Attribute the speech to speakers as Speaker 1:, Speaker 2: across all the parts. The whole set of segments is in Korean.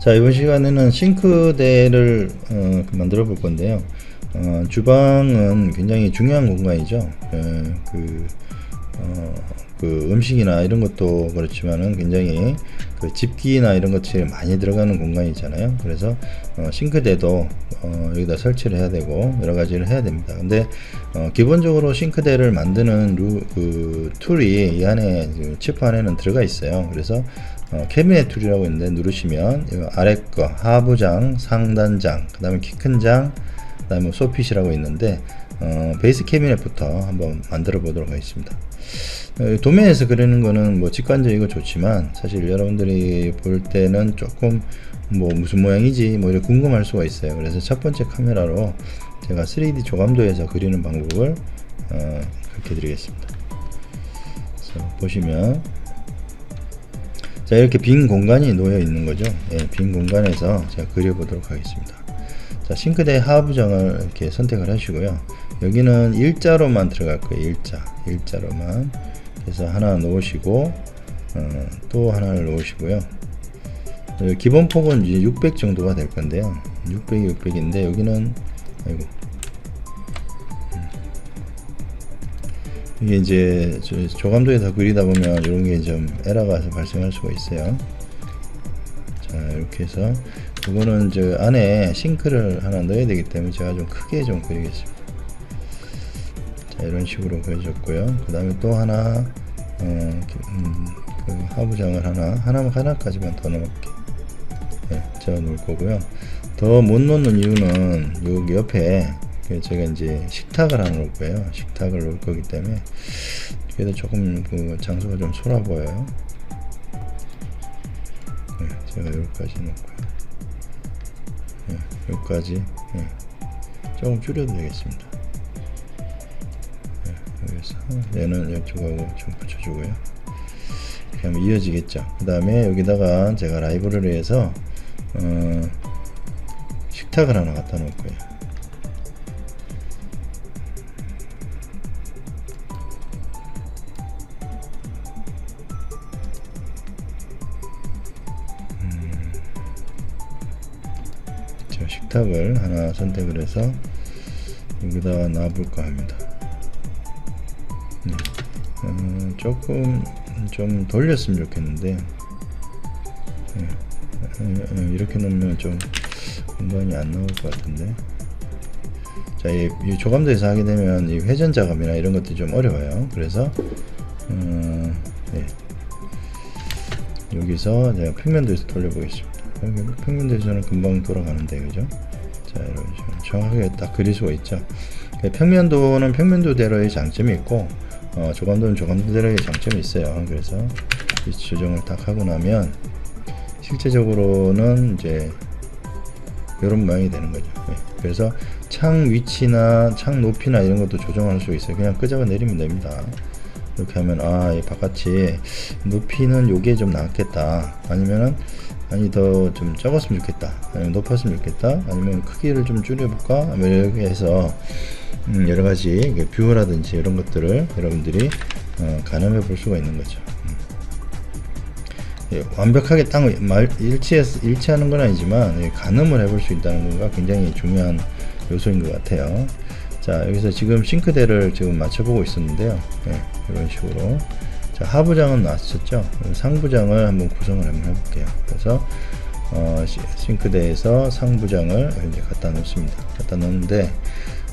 Speaker 1: 자 이번 시간에는 싱크대를 어, 만들어 볼 건데요. 어, 주방은 굉장히 중요한 공간이죠. 예, 그, 어, 그 음식이나 이런 것도 그렇지만은 굉장히 그 집기나 이런 것들이 많이 들어가는 공간이잖아요. 그래서 어, 싱크대도 어, 여기다 설치를 해야 되고 여러 가지를 해야 됩니다. 근데 어, 기본적으로 싱크대를 만드는 루, 그 툴이 이 안에 그칩 안에는 들어가 있어요. 그래서 어, 캐비넷 툴이라고 있는데 누르시면 이 아래 거 하부장, 상단장, 그 다음에 키 큰 장, 그 다음에 소핏이라고 있는데 어, 베이스 캐비넷부터 한번 만들어 보도록 하겠습니다. 어, 도면에서 그리는 거는 뭐 직관적이고 좋지만 사실 여러분들이 볼 때는 조금 뭐 무슨 모양이지 뭐 이렇게 궁금할 수가 있어요. 그래서 첫 번째 카메라로 제가 3D 조감도에서 그리는 방법을 어, 그렇게 드리겠습니다. 보시면 자 이렇게 빈 공간이 놓여 있는 거죠. 예, 빈 공간에서 제가 그려보도록 하겠습니다. 자 싱크대 하부장을 이렇게 선택을 하시고요. 여기는 일자로만 들어갈 거예요. 일자, 일자로만. 그래서 하나 놓으시고 어, 또 하나를 놓으시고요. 어, 기본 폭은 이제 600 정도가 될 건데요. 600이 600인데 여기는 아이고 이게 이제 저- 조감도에서 그리다 보면 이런 게 좀 에러가 발생할 수가 있어요. 자 이렇게 해서 이거는 저 안에 싱크를 하나 넣어야 되기 때문에 제가 좀 크게 좀 그리겠습니다. 자 이런 식으로 그려줬고요. 그 다음에 또 하나 어, 기- 음, 그 하부장을 하나 하나 하나까지만 더 넣을게. 네, 제가 놓을 거고요. 더못 놓는 이유는 여기 옆에 그 제가 이제 식탁을 하나 놓을 거예요. 식탁을 놓을 거기 때문에 그래도 조금 그 장소가 좀 소라 보여요. 네, 제가 여기까지 놓고요. 네, 여기까지 네, 조금 줄여도 되겠습니다. 네, 여기서 얘는 이쪽하고 좀 붙여주고요. 이렇게 하면 이어지겠죠. 그 다음에 여기다가 제가 라이브러리에서 어, 식탁을 하나 갖다 놓을 거예요. 식탁을 하나 선택을 해서 여기다가 놔볼까 합니다. 네. 어, 조금 좀 돌렸으면 좋겠는데 네. 어, 어, 이렇게 놓으면 좀 공간이 안 나올 것 같은데 자, 이, 이 조감도에서 하게 되면 이 회전 작업이나 이런 것들이 좀 어려워요. 그래서 음, 네. 여기서 제가 평면도에서 돌려보겠습니다. 여기 평면도에서는 금방 돌아가는데 그죠? 자, 이런 식으로 정확하게 딱 그릴 수가 있죠. 그 평면도는 평면도대로의 장점이 있고 어, 조감도는 조감도대로의 장점이 있어요. 그래서 이 조정을 딱 하고 나면 실제적으로는 이제 이런 모양이 되는 거죠. 네. 그래서 창 위치나 창 높이나 이런 것도 조정할 수 있어요. 그냥 끄적어 내리면 됩니다. 이렇게 하면 아, 이 바깥이 높이는 요게 좀 낫겠다. 아니면은 아니 더좀 적었으면 좋겠다. 아니면 높았으면 좋겠다. 아니면 크기를 좀 줄여볼까? 뭐 이렇게 해서 음, 여러 가지 이게 뷰라든지 이런 것들을 여러분들이 어, 가늠해 볼 수가 있는 거죠. 음. 예, 완벽하게 딱 말, 일치해, 일치하는 건 아니지만 예, 가늠을 해볼 수 있다는 거가 굉장히 중요한 요소인 것 같아요. 자 여기서 지금 싱크대를 지금 맞춰보고 있었는데요. 예, 이런 식으로 자 하부장은 놨었죠. 상부장을 한번 구성을 한번 해볼게요. 그래서 어, 시- 싱크대에서 상부장을 이제 갖다 놓습니다. 갖다 놓는데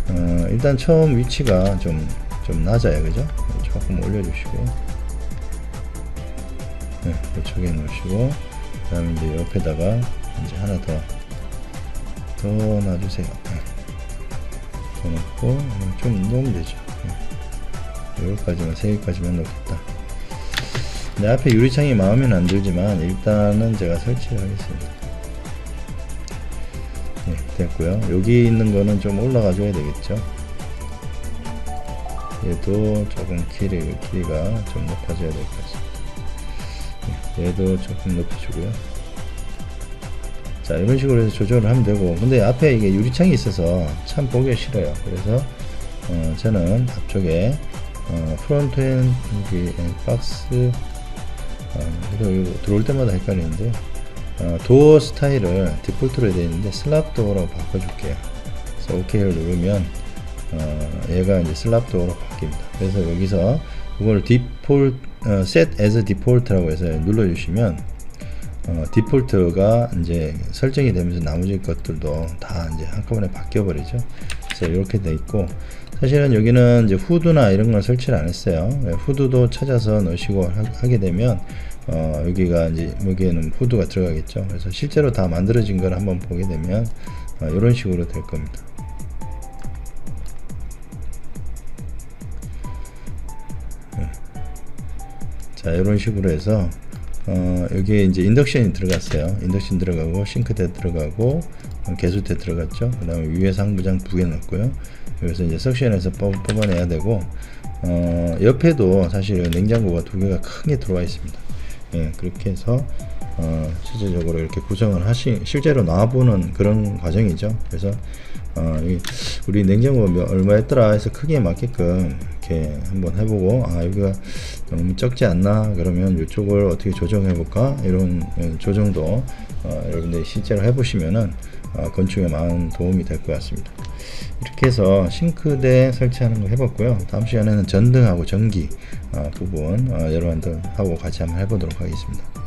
Speaker 1: 어, 일단 처음 위치가 좀, 좀 낮아요. 그죠? 조금 올려주시고 네, 이쪽에 놓으시고 그 다음에 이제 옆에다가 이제 하나 더, 더 놔주세요. 네. 더 어, 좀 놓으면 되죠. 네. 여기까지만 세 개까지만 넣겠다. 내 앞에 유리창이 마음에는 안 들지만 일단은 제가 설치를 하겠습니다. 네, 됐고요. 여기 있는 거는 좀 올라가 줘야 되겠죠. 얘도 조금 길이, 길이가 좀 높아져야 될 것 같습니다. 네, 얘도 조금 높여주고요. 자, 이런 식으로 해서 조절을 하면 되고, 근데 앞에 이게 유리창이 있어서 참 보기가 싫어요. 그래서, 어, 저는 앞쪽에, 어, 프론트엔, 여기, 에, 박스, 어, 들어올 때마다 헷갈리는데, 어, 도어 스타일을 디폴트로 되어 있는데 슬랍 도어라고 바꿔줄게요. 그래서 OK를 누르면 어, 얘가 이제 슬랍 도어로 바뀝니다. 그래서 여기서 이걸 디폴트 어, set as default라고 해서 눌러주시면 어, 디폴트가 이제 설정이 되면서 나머지 것들도 다 이제 한꺼번에 바뀌어 버리죠. 그래서 이렇게 돼 있고 사실은 여기는 이제 후드나 이런 걸 설치를 안 했어요. 네, 후드도 찾아서 넣으시고 하, 게 되면 어, 여기가 이제 여기에는 후드가 들어가겠죠. 그래서 실제로 다 만들어진 걸 한번 보게 되면 어, 이런 식으로 될 겁니다. 네. 자 이런 식으로 해서 어, 여기에 이제 인덕션이 들어갔어요. 인덕션 들어가고 싱크대 들어가고 어, 개수대 들어갔죠. 그 다음에 위에 상부장 두 개 넣었고요. 여기서 이제 석션에서 뽑, 뽑아내야 되고 어, 옆에도 사실 냉장고가 두 개가 크게 들어와 있습니다. 예, 그렇게 해서 어, 실제적으로 이렇게 구성을 하시 실제로 나와보는 그런 과정이죠. 그래서 어, 이, 우리 냉장고 몇, 얼마였더라 해서 크기에 맞게끔 이렇게 한번 해보고 아 여기가 너무 적지 않나 그러면 이쪽을 어떻게 조정해 볼까 이런 예, 조정도 어, 여러분들이 실제로 해보시면은 어, 건축에 많은 도움이 될 것 같습니다. 이렇게 해서 싱크대 설치하는 거 해봤고요. 다음 시간에는 전등하고 전기 어, 부분 어, 여러분들 하고 같이 한번 해보도록 하겠습니다.